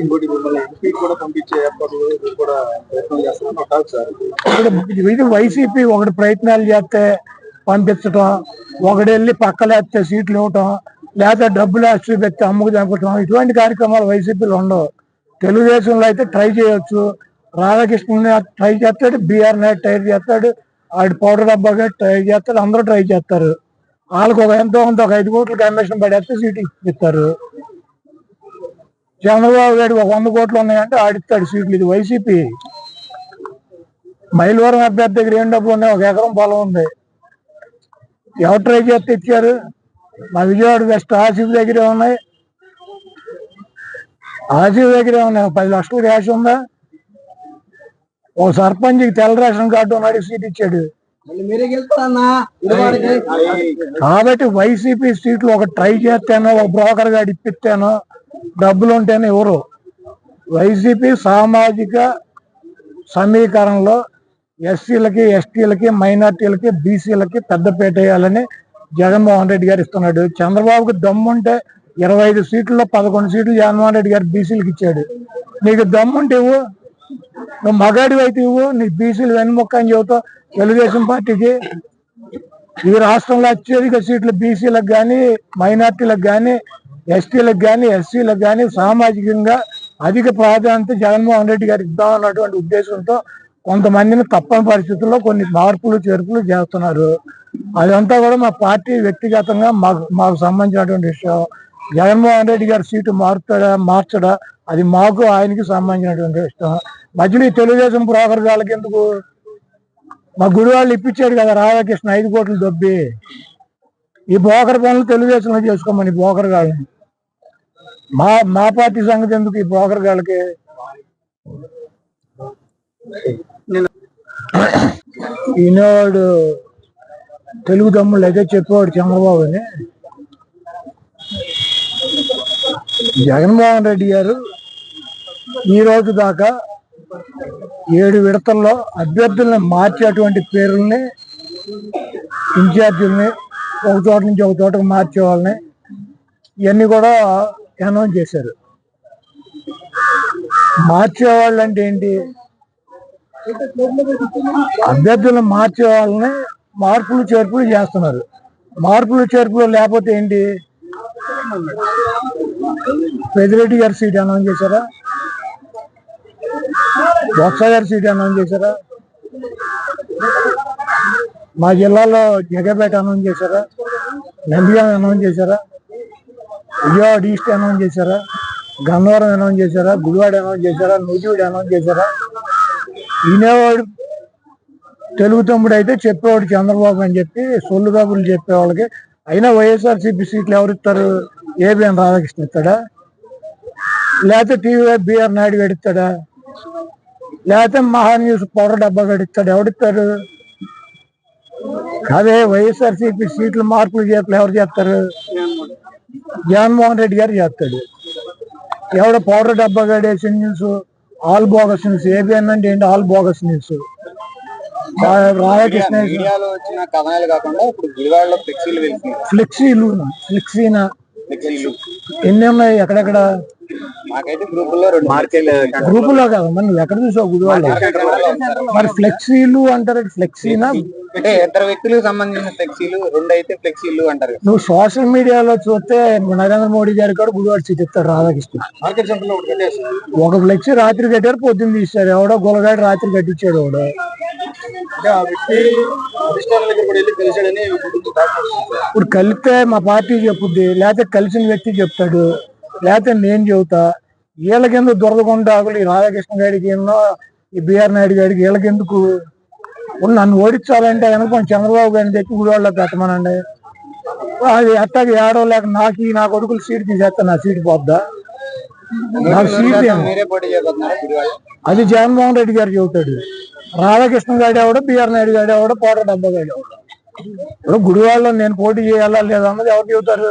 ఇంకోటి మిమ్మల్ని ఎంపీ కూడా పంపించే కూడా ప్రయత్నం కాదు సార్. ఇది వైసీపీ ఒకటి ప్రయత్నాలు చేస్తే పంపించటం ఒకటి వెళ్ళి పక్కలేస్తే సీట్లు ఇవ్వటం లేదా డబ్బులు వేసి పెట్టి అమ్ముకు చంపటం ఇటువంటి కార్యక్రమాలు వైసీపీలో ఉండవు. తెలుగుదేశంలో అయితే ట్రై చేయొచ్చు. రాధాకృష్ణ ట్రై చేస్తాడు బీఆర్ నాయుడు ట్రై చేస్తాడు ఆడి పౌడర్ డబ్బాగా ట్రై చేస్తాడు అందరూ ట్రై చేస్తారు. వాళ్ళకు ఒక ఎంతో కొంత ఒక ఐదు కోట్ల కమిషన్ పడేస్తే సీటు ఇస్తారు చంద్రబాబు గారికి ఒక వంద కోట్లు ఉన్నాయంటే ఆడిస్తాడు సీట్లు. ఇది వైసీపీ. మైలవరం అభ్యర్థి దగ్గర ఏం డబ్బులు ఉన్నాయి? ఒక ఎకరం పొలం ఉంది. ఎవరు ట్రై చేస్తే ఇచ్చారు? మా విజయవాడ వెస్ట్ ఆసిఫ్ దగ్గరే ఉన్నాయి. ఆసిఫ్ దగ్గరే ఉన్నాయి. ఒక పది లక్షలు క్యాష్ ఉందా? ఓ సర్పంచ్కి తెల్ల రేషన్ కార్డు ఉన్నాడు సీట్ ఇచ్చాడు. కాబట్టి వైసీపీ సీట్లు ఒక ట్రై చేస్తానో ఒక బ్రోకర్ గాడు ఇప్పిస్తానో డబ్బులు ఉంటేనే ఎవరు? వైసీపీ సామాజిక సమీకరణలో ఎస్సీలకి ఎస్టీలకి మైనార్టీలకి బీసీలకి పెద్దపేట వేయాలని జగన్మోహన్ రెడ్డి గారు ఇస్తున్నాడు. చంద్రబాబుకి దమ్ముంటే ఇరవై ఐదు సీట్లలో పదకొండు సీట్లు జగన్మోహన్ రెడ్డి గారు బీసీలకు ఇచ్చాడు. నీకు దమ్ముంటే ఇవ్వు. నువ్వు మగాడివి అయితే ఇవ్వు. నీకు బీసీలు వెన్నుముక్క అని చెబుతావు తెలుగుదేశం పార్టీకి. ఈ రాష్ట్రంలో అత్యధిక సీట్లు బీసీలకు కానీ మైనార్టీలకు కానీ ఎస్టీలకు కానీ ఎస్సీలకు కానీ సామాజికంగా అధిక ప్రాధాన్యత జగన్మోహన్ రెడ్డి గారు ఇద్దామన్నటువంటి ఉద్దేశంతో కొంతమందిని తప్పని పరిస్థితుల్లో కొన్ని మార్పులు చేర్పులు చేస్తున్నారు. అదంతా కూడా మా పార్టీ వ్యక్తిగతంగా మాకు మాకు సంబంధించినటువంటి విషయం. జగన్మోహన్ రెడ్డి గారి సీటు మారుతాడా మార్చడా అది మాకు ఆయనకి సంబంధించినటువంటి విషయం. మధ్యలో ఈ తెలుగుదేశం బ్రోకర్ వాళ్ళకి ఎందుకు? మా గుడి వాళ్ళు ఇప్పించాడు కదా రాధాకృష్ణ ఐదు కోట్లు దొబ్బి. ఈ బోకర్ పనులు తెలుగుదేశంలో చేసుకోమని బోకర్ గాళ్ళని. మా మా పార్టీ సంగతి ఎందుకు ఈ బోకర్ గాళ్ళకి? ఈనాడు తెలుగు తమ్ముళ్ళు అయితే చెప్పేవాడు చంద్రబాబు అని జగన్మోహన్ రెడ్డి గారు ఈ రోజు దాకా ఏడు విడతల్లో అభ్యర్థుల్ని మార్చేటువంటి పేర్లని ఇన్ఛార్జీలని ఒక చోట నుంచి ఒక చోటకు మార్చే వాళ్ళని ఇవన్నీ కూడా అనౌన్స్ చేశారు. మార్చేవాళ్ళు అంటే ఏంటి? అభ్యర్థులను మార్చే వాళ్ళని మార్పులు చేర్పులు చేస్తున్నారు. మార్పులు చేర్పులు లేకపోతే ఏంటి? పెదిరెడ్డి గారి సీట్ అనౌన్స్ చేశారా? బొత్స గారి సీట్ అనౌన్స్ చేశారా? మా జిల్లాలో జగపేట అనౌన్స్ చేశారా? నందిగా అనౌన్స్ చేశారా? విజయవాడ ఈస్ట్ అనౌన్స్ చేశారా? గన్నవరం అనౌన్స్ చేశారా? గుడివాడ అనౌన్స్ చేశారా? నూజివీడు అనౌన్స్ చేశారా? వినేవాడు తెలుగు తమ్ముడు అయితే చెప్పేవాడు చంద్రబాబు అని చెప్పి సొల్లు కబుర్లు చెప్పేవాళ్ళకి. అయినా వైఎస్ఆర్సీపీ సీట్లు ఎవరు ఇస్తారు? ఏబిఎన్ రాధాకృష్ణ ఇస్తాడా? లేకపోతే టీవీ బిఆర్ నాయుడు గారు లేకపోతే మహాన్యూస్ పౌర పౌడర్ డబ్బా గారు ఇస్తాడు? ఎవడిస్తారు అదే వైఎస్ఆర్సీపీ సీట్లు మార్పులు చేతులు ఎవరు చేస్తారు? జగన్మోహన్ రెడ్డి గారు చేస్తాడు. ఎవడ పౌడర్ డబ్బా వేసిన news all bogus news ABN అంటే ఏంటి ఆల్ బోగస్ న్యూస్ రాధాకృష్ణ ఫ్లెక్సీలు ఫ్లెక్సీనా? ఎన్ని ఉన్నాయి ఎక్కడెక్కడ? మాకైతే గ్రూపుల్లో రెండు మార్కెట్ గ్రూపులో కాదు నువ్వు ఎక్కడ చూసావు గుడివాళ్ళు మరి ఫ్లెక్సీలు అంటారు ఫ్లెక్సీనా అంటే ఇద్దరు వ్యక్తులకు సంబంధించిన ఫ్లెక్సీలు రెండు అయితే ఫ్లెక్సీలు అంటారు. నువ్వు సోషల్ మీడియాలో చూస్తే నరేంద్ర మోడీ గారు కూడా గుడివాడ సీట్ ఇస్తాడు రాధాకృష్ణ. లో ఒక ఫ్లెక్సీ రాత్రి కట్టారు పొద్దున్న తీశారు. ఎవడో గొలగాడు రాత్రి కట్టించాడు ఎవడో ఇప్పుడు కలిస్తే మా పార్టీ చెప్పుద్ది లేకపోతే కలిసిన వ్యక్తి చెప్తాడు. లేకపోతే నేను చెబుతా వీళ్ళకెందుకు దొరదగుండాకులు ఈ రాధాకృష్ణ గారికి ఎన్నో ఈ బిఆర్ నాయుడు గారికి వీళ్ళకెందుకు నన్ను ఓడించాలంటే కనుక చంద్రబాబు గారిని తెచ్చి గుడివాళ్ళలో పెట్టమనండి అది అట్టాగే ఏడో లేక నాకు నా కొడుకులు సీట్ తీసేస్తా నా సీట్ పోద్దా? నాకు సీట్ పోటీ అది జగన్మోహన్ రెడ్డి గారు చెబుతాడు. రాధాకృష్ణ గారు ఎవడు బిఆర్ నాయుడు గారు ఎవడు కోట డబ్బా గారు ఎవడు? ఇప్పుడు గుడివాడలో నేను పోటీ చేయాలా లేదా అన్నది ఎవరు చెబుతారు?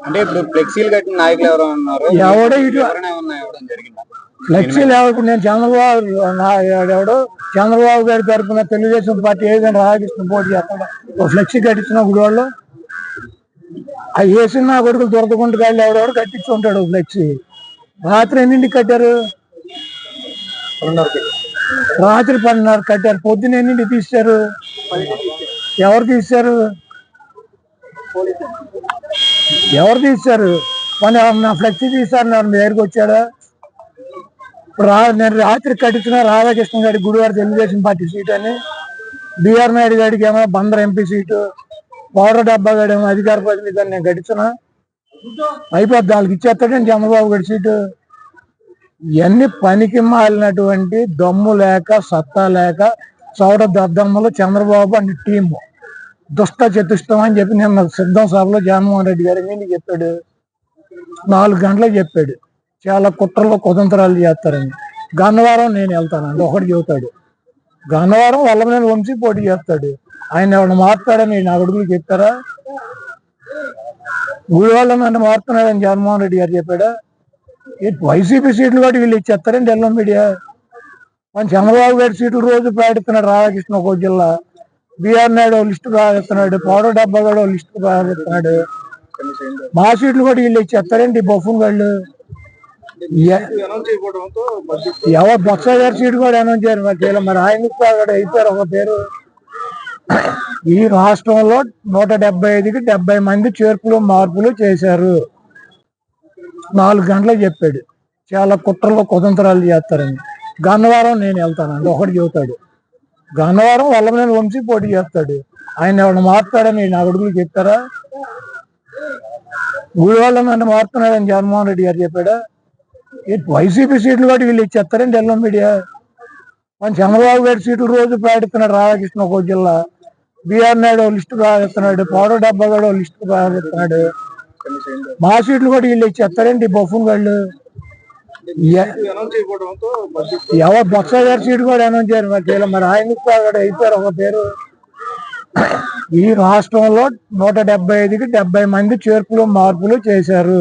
అంటే ఇప్పుడు ఫ్లెక్సీలు కట్టిన నాయకులు ఎవరు ఉన్నారు. ఎవడో ఇటు ఫ్లెక్సీలు ఎవరు నేను చంద్రబాబు నా ఎవడు చంద్రబాబు గారి తరఫున తెలుగుదేశం పార్టీ ఏదైనా రాధాకృష్ణ పోటీ చేస్తాడు? ఓ ఫ్లెక్సీ కట్టించిన గుడివాళ్ళు ఆ వేసిన నా కొడుకులు దొరకకుండా గాళ్ళు ఎవడెవడు కట్టించుకుంటాడు ఫ్లెక్సీ రాత్రి ఎన్నింటికి కట్టారు? రాత్రి పన్నెండున్నర కట్టారు. పొద్దున ఎన్నింటికి తీశారు ఎవరు తీశారు ఎవరు తీశారు? మన నా ఫ్లెక్సీ తీశారు నా మీ దగ్గరికి వచ్చాడా? ఇప్పుడు రా నేను రాత్రి కట్టించిన రాధాకృష్ణ గారి గుడివారి తెలుగుదేశం పార్టీ సీట్ అని. బీఆర్ నాయుడు గారికి ఏమో బందర్ ఎంపీ సీటు పౌడర్ డబ్బా గారి ఏమో అధికార ప్రతినిధి నేను గడిచిన అయిపోద్ది వాళ్ళకి ఇచ్చేస్తాడని చంద్రబాబు గారి సీటు? ఇవన్నీ పనికి మాలినటువంటి దమ్ము లేక సత్తా లేక చౌడ దద్దమ్మలు చంద్రబాబు అండ్ టీము. దుష్ట చతుష్టం అని చెప్పి నిన్న సిద్ధం సభలో జగన్మోహన్ రెడ్డి గారి మీద చెప్పాడు? నాలుగు గంటలకు చెప్పాడు. చాలా కుట్రలో కుతంత్రాలు చేస్తారని. గన్నవరం నేను వెళ్తానండి ఒకటి చెబుతాడు. గన్నవరం వల్లమనేని వంశీ పోటీ చేస్తాడు. ఆయన ఎవరిని మారుతాడని నా అడుగులు చెప్తారా? గుడివాళ్ళ నన్ను మారుతున్నాడని జగన్మోహన్ రెడ్డి గారు చెప్పాడా? ఈ వైసీపీ సీట్లు కూడా వీళ్ళు ఇచ్చేస్తారండి ఎల్లం మీడియా. మన చంద్రబాబు గారి సీట్లు రోజు ప్రకటిస్తున్నాడు రాధాకృష్ణ ఒక జిల్లా. బిఆర్ నాయుడు లిస్టు ప్రకటిస్తున్నాడు పౌడర్ డబ్బా కూడా లిస్ట్ లిస్టు మా సీట్లు కూడా వీళ్ళు ఇచ్చేస్తారండి బొఫున్ వాళ్ళు ఎవరు బొత్స గారి సీట్ కూడా అనౌన్స్ చేయరు మరి చేయలే. మరి ఆయన కూడా అయిపోయారు ఒక పేరు. ఈ రాష్ట్రంలో నూట డెబ్బై ఐదుకి డెబ్బై మంది చేర్పులు మార్పులు చేశారు. నాలుగు గంటలకు చెప్పాడు. చాలా కుట్రలో కుతంత్రాలు చేస్తారని. గన్నవరం నేను వెళ్తానండి ఒకటి చెబుతాడు. గన్నవరం వల్లమనేని వంశీ పోటీ చేస్తాడు. ఆయన ఎవరిని మారుతాడని నా అడుగులు చెప్తారా? గుడివాళ్ళ నన్ను మారుతున్నాడని జగన్మోహన్ రెడ్డి గారు చెప్పాడా? వైసీపీ సీట్లు కూడా వీళ్ళు ఇచ్చేస్తారండి ఎల్లం మీడియా. మన చంద్రబాబు గారి సీట్లు రోజు ప్రకటిస్తున్నాడు రాధాకృష్ణ ఒక జిల్లా. బిఆర్ నాయుడు లిస్టు ప్రకటిస్తున్నాడు పౌర డబ్బా కూడా లిస్టు ప్రకటిస్తున్నాడు మా సీట్లు కూడా వీళ్ళు ఇచ్చేస్తారండి బొఫన్ వాళ్ళు ఎవరు బొత్స గారి సీట్ కూడా అనౌన్స్ చేయరు మరి. మరి ఆయన అక్కడ అయిపోయారు ఒక పేరు ఈ రాష్ట్రంలో నూట డెబ్బై ఐదుకి డెబ్బై మంది చేర్పులు మార్పులు చేశారు